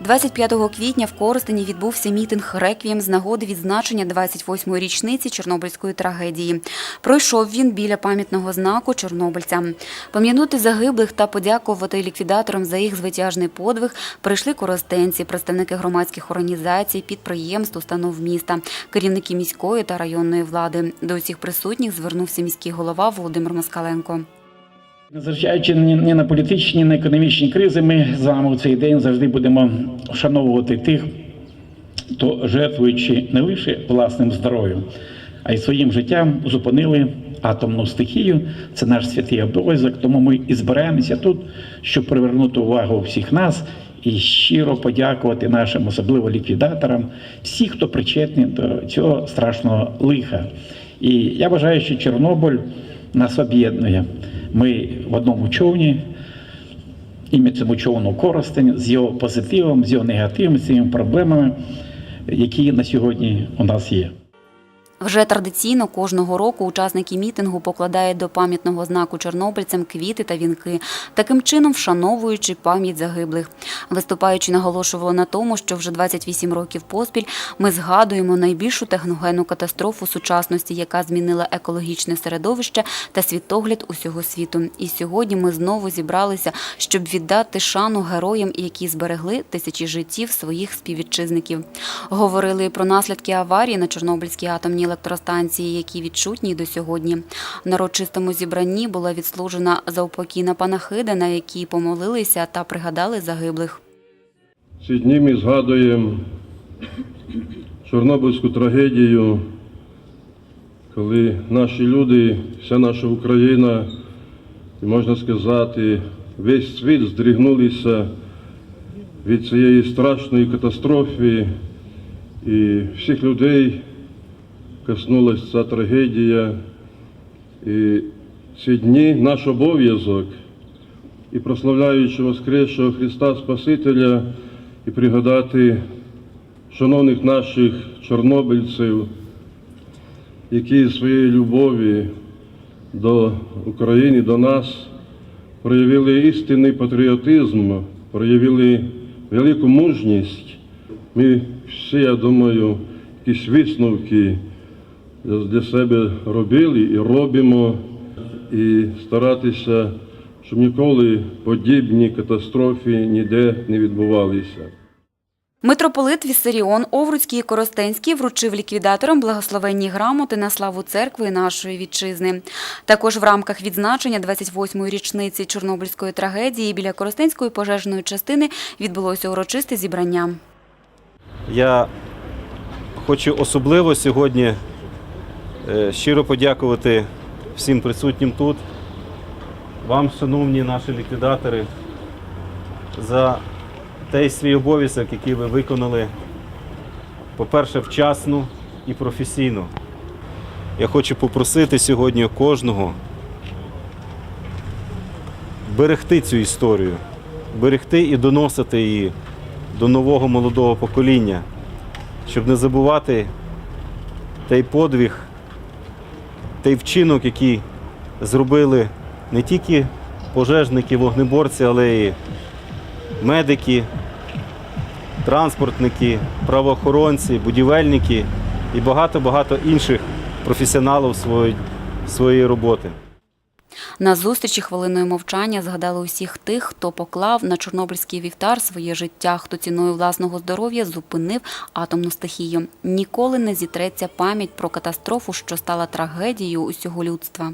25 квітня в Коростені відбувся мітинг «Реквієм» з нагоди відзначення 28-ї річниці Чорнобильської трагедії. Пройшов він біля пам'ятного знаку чорнобильцям. Пам'янути загиблих та подякувати ліквідаторам за їх звитяжний подвиг прийшли коростенці, представники громадських організацій, підприємств, установ міста, керівники міської та районної влади. До усіх присутніх звернувся міський голова Володимир Москаленко. Незважаючи ні на політичні, ні на економічні кризи, ми з вами у цей день завжди будемо вшановувати тих, хто жертвуючи не лише власним здоров'ям, а й своїм життям зупинили атомну стихію. Це наш святий обов'язок. Тому ми і збираємося тут, щоб привернути увагу всіх нас і щиро подякувати нашим, особливо ліквідаторам, всі, хто причетні до цього страшного лиха. І я вважаю, що Чорнобиль нас об'єднує. Ми в одному човні, ім'я цьому човну Коростень, з його позитивом, з його негативом, з його проблемами, які на сьогодні у нас є. Вже традиційно кожного року учасники мітингу покладають до пам'ятного знаку чорнобильцям квіти та вінки, таким чином вшановуючи пам'ять загиблих. Виступаючи, наголошували на тому, що вже 28 років поспіль ми згадуємо найбільшу техногенну катастрофу сучасності, яка змінила екологічне середовище та світогляд усього світу. І сьогодні ми знову зібралися, щоб віддати шану героям, які зберегли тисячі життів своїх співвітчизників. Говорили про наслідки аварії на Чорнобильській атомній електростанції, які відчутні до сьогодні. В нарочистому зібранні була відслужена заупокійна панахида, на якій помолилися та пригадали загиблих. Ці дні ми згадуємо Чорнобильську трагедію, коли наші люди, вся наша Україна, і можна сказати, весь світ здригнулися від цієї страшної катастрофи, і всіх людей коснулася ця трагедія. І ці дні наш обов'язок і прославляючи Воскресшого Христа Спасителя, і пригадати шановних наших чорнобильців, які своєю любові до України, до нас проявили істинний патріотизм, проявили велику мужність. Ми всі, я думаю, якісь висновки для себе робили і робимо, і старатися, щоб ніколи подібні катастрофи ніде не відбувалися. Митрополит Віссаріон Овруцький і Коростенський вручив ліквідаторам благословенні грамоти на славу церкви нашої вітчизни. Також в рамках відзначення 28-ї річниці Чорнобильської трагедії біля Коростенської пожежної частини відбулося урочисте зібрання. Я хочу особливо сьогодні щиро подякувати всім присутнім тут, вам, шановні наші ліквідатори, за той свій обов'язок, який ви виконали, по-перше, вчасно і професійно. Я хочу попросити сьогодні кожного берегти цю історію, берегти і доносити її до нового молодого покоління, щоб не забувати той подвиг, той вчинок, який зробили не тільки пожежники, вогнеборці, але й медики, транспортники, правоохоронці, будівельники і багато-багато інших професіоналів своєї, роботи. На зустрічі хвилиною мовчання згадали усіх тих, хто поклав на чорнобильський вівтар своє життя, хто ціною власного здоров'я зупинив атомну стихію. Ніколи не зітреться пам'ять про катастрофу, що стала трагедією усього людства.